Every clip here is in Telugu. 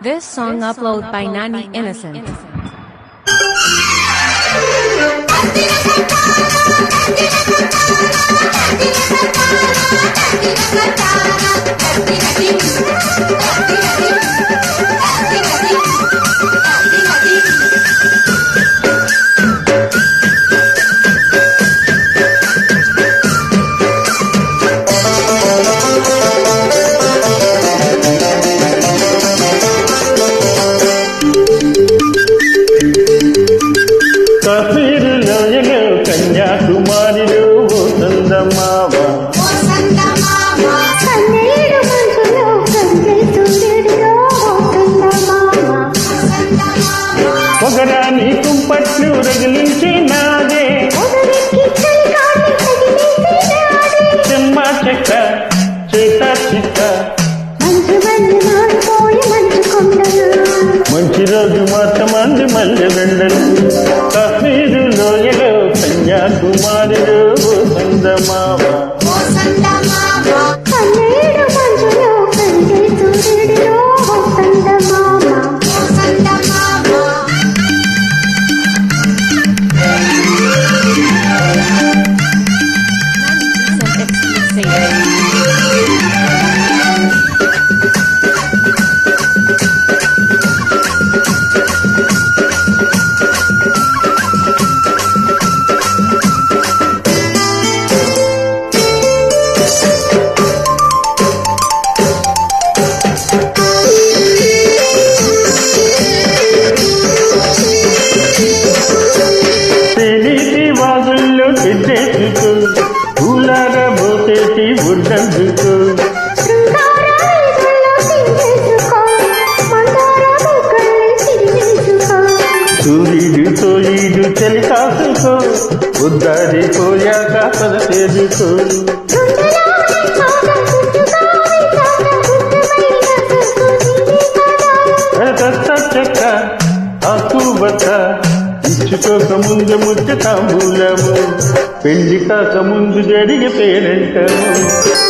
This song uploaded by upload Nani Innocent. Nani Innocent. మాత్రమంది మల్లె వెండలు కాశ్మీరు లోయలో తిట్టేసుకో పూలార పోసేటి ఉడ్డందుకో శృంగార వీధుల్లో చలి కాసుకో ఉద్దారి పోయాక పద తేజుకో ఇచ్చుకోక ముందు ముచ్చు తాంబూలము పెళ్ళి కాక ముందు జరిగే పేరంటము.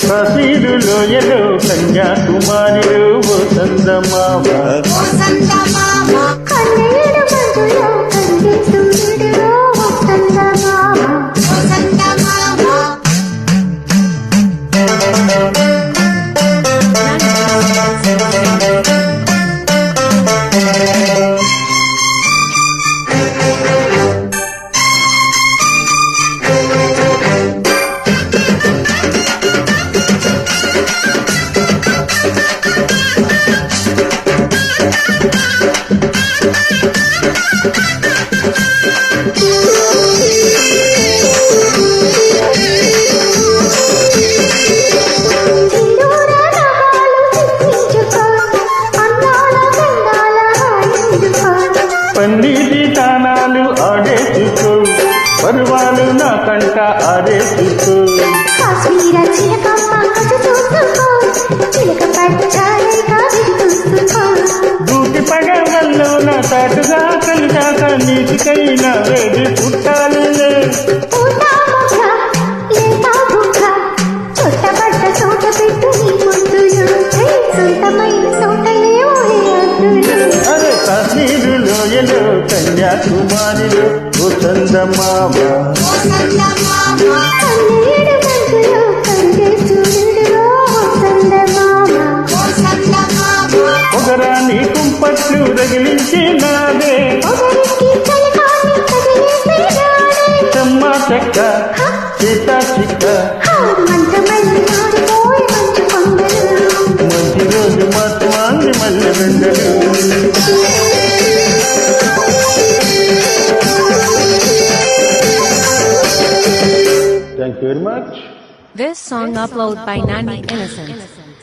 కాశీరు లోయలో కన్యాకుమారిలో ఓ చందమామ ఆడేసుకో కాశ్మీర చిలకమ్మ కసు చూసుకో చిలక పచ్చాలే కావిడి చూసుకో దూటి పడవల్లో నా తాటుగా కలిగాక నీటికైనా వేడి చుట్టాలులే కన్యాకుమారిలో ఓ చందమామ ఒకరాని కుంపట్లు రగిలించి Thank you very much. This song uploaded upload song by Nani Innocent. Innocent.